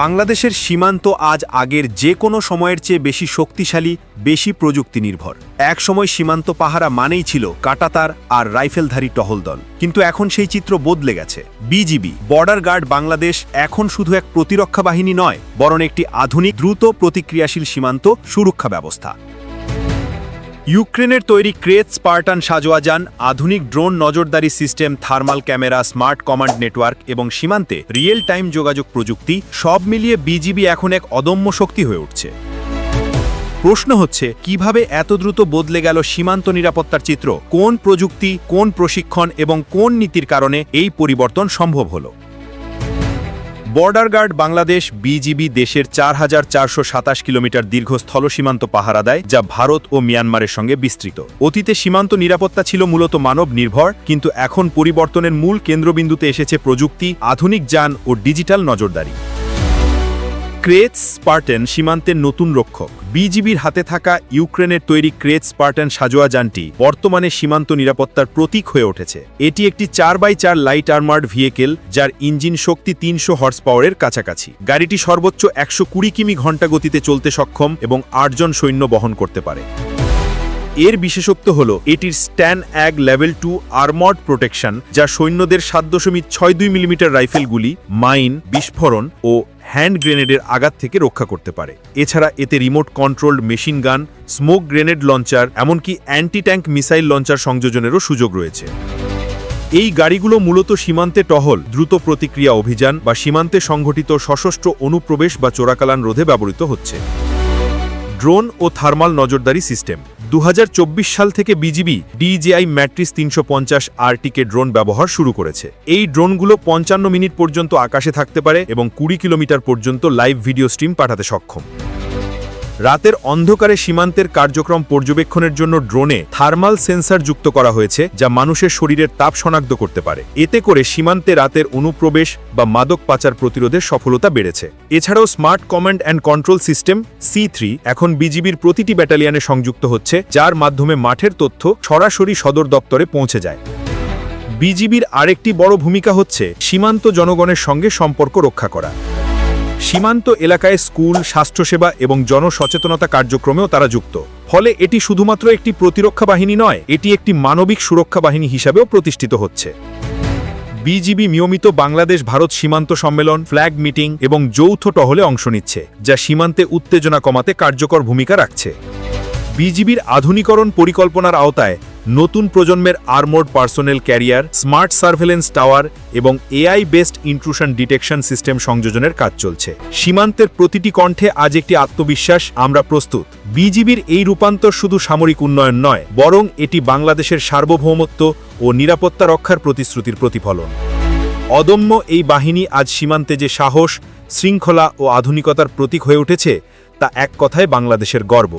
বাংলাদেশের সীমান্ত আজ আগের যে কোনো সময়ের চেয়ে বেশি শক্তিশালী, বেশি প্রযুক্তি নির্ভর এক সময় সীমান্ত পাহারা মানেই ছিল কাটাতার আর রাইফেলধারী টহল দল কিন্তু এখন সেই চিত্র বদলে গেছে। বিজিবি, বর্ডার গার্ড বাংলাদেশ এখন শুধু এক প্রতিরক্ষা বাহিনী নয়, বরং একটি আধুনিক, দ্রুত প্রতিক্রিয়াশীল সীমান্ত সুরক্ষা ব্যবস্থা। ইউক্রেনের তৈরি ক্রেত স্পার্টান সাজোয়া যান আধুনিক ড্রোন নজরদারি system, thermal camera, smart command network এবং সীমান্তে রিয়েল টাইম যোগাযোগ প্রযুক্তি সব মিলিয়ে বিজিবি এখন এক অদম্য শক্তি হয়ে উঠছে। প্রশ্ন হচ্ছে, কীভাবে এত দ্রুত বদলে গেল সীমান্ত নিরাপত্তার চিত্র? কোন প্রযুক্তি, কোন প্রশিক্ষণ এবং কোন নীতির কারণে এই পরিবর্তন সম্ভব হলো? বর্ডার গার্ড বাংলাদেশ বিজিবি দেশের চার হাজার চারশো সাতাশ কিলোমিটার দীর্ঘ স্থল সীমান্ত পাহারা দেয়, যা ভারত ও মিয়ানমারের সঙ্গে বিস্তৃত। অতীতে সীমান্ত নিরাপত্তা ছিল মূলত মানব নির্ভর, কিন্তু এখন পরিবর্তনের মূল কেন্দ্রবিন্দুতে এসেছে প্রযুক্তি, আধুনিক যান ও ডিজিটাল নজরদারি। ক্রেটস স্পার্টেন সীমান্তের নতুন রক্ষক। বিজিবির হাতে থাকা ইউক্রেনের তৈরি ক্রেট স্পার্টেন সাজোয়া যানটি বর্তমানে সীমান্ত নিরাপত্তার প্রতীক হয়ে উঠেছে। এটি একটি চার বাই চার লাইট আর্মার্ড ভেহিকেল, যার ইঞ্জিন শক্তি তিনশো হর্স পাওয়ারের কাছাকাছি। গাড়িটি সর্বোচ্চ একশো কুড়ি কিমি ঘণ্টা গতিতে চলতে সক্ষম এবং আটজন সৈন্য বহন করতে পারে। এর বিশেষত্ব হল, এটির STANAG level two armed protection, যা সৈন্যদের সাত দশমিক ছয় দুই মিলিমিটার রাইফেলগুলি, মাইন, বিস্ফোরণ ও হ্যান্ড গ্রেনেডের আঘাত থেকে রক্ষা করতে পারে। এছাড়া এতে remote controlled machine gun, smoke grenade launcher, এমনকি অ্যান্টি ট্যাঙ্ক মিসাইল লঞ্চার সংযোজনেরও সুযোগ রয়েছে। এই গাড়িগুলো মূলত সীমান্তে টহল, দ্রুত প্রতিক্রিয়া অভিযান বা সীমান্তে সংঘটিত সশস্ত্র অনুপ্রবেশ বা চোরাকালান রোধে ব্যবহৃত হচ্ছে। ড্রোন ও থার্মাল নজরদারি সিস্টেম। দু হাজার চব্বিশ সাল থেকে বিজিবি ডিজিআই ম্যাট্রিস তিনশো পঞ্চাশ আরটিকে ড্রোন ব্যবহার শুরু করেছে। এই ড্রোনগুলো পঞ্চান্ন মিনিট পর্যন্ত আকাশে থাকতে পারে এবং কুড়ি কিলোমিটার পর্যন্ত লাইভ ভিডিও স্ট্রিম পাঠাতে সক্ষম। রাতের অন্ধকারে সীমান্তের কার্যক্রম পর্যবেক্ষণের জন্য ড্রোনে থার্মাল সেন্সর যুক্ত করা হয়েছে, যা মানুষের শরীরের তাপ শনাক্ত করতে পারে। এতে করে সীমান্তে রাতের অনুপ্রবেশ বা মাদক পাচার প্রতিরোধের সফলতা বেড়েছে। এছাড়াও smart command and control system, C three, এখন বিজিবির প্রতিটি ব্যাটালিয়নে সংযুক্ত হচ্ছে, যার মাধ্যমে মাঠের তথ্য সরাসরি সদর দপ্তরে পৌঁছে যায়। বিজিবির আরেকটি বড় ভূমিকা হচ্ছে সীমান্ত জনগণের সঙ্গে সম্পর্ক রক্ষা করা। সীমান্ত এলাকায় স্কুল, স্বাস্থ্যসেবা এবং জনসচেতনতা কার্যক্রমেও তারা যুক্ত। ফলে এটি শুধুমাত্র একটি প্রতিরক্ষা বাহিনী নয়, এটি একটি মানবিক সুরক্ষা বাহিনী হিসাবেও প্রতিষ্ঠিত হচ্ছে। বিজিবি নিয়মিত বাংলাদেশ ভারত সীমান্ত সম্মেলন, ফ্ল্যাগ মিটিং এবং যৌথ টহলে অংশ নিচ্ছে, যা সীমান্তে উত্তেজনা কমাতে কার্যকর ভূমিকা রাখছে। বিজিবির আধুনিকরণ পরিকল্পনার আওতায় নতুন প্রজন্মের armoured personnel carrier smart surveillance tower এবং AI based intrusion detection system সংযোজনের কাজ চলছে। সীমান্তের প্রতিটি কণ্ঠে আজ একটি আত্মবিশ্বাস, আমরা প্রস্তুত। বিজিবির এই রূপান্তর শুধু সামরিক উন্নয়ন নয়, বরং এটি বাংলাদেশের সার্বভৌমত্ব ও নিরাপত্তা রক্ষার প্রতিশ্রুতির প্রতিফলন। অদম্য এই বাহিনী আজ সীমান্তে যে সাহস, শৃঙ্খলা ও আধুনিকতার প্রতীক হয়ে উঠেছে, তা এক কথায় বাংলাদেশের গর্ব।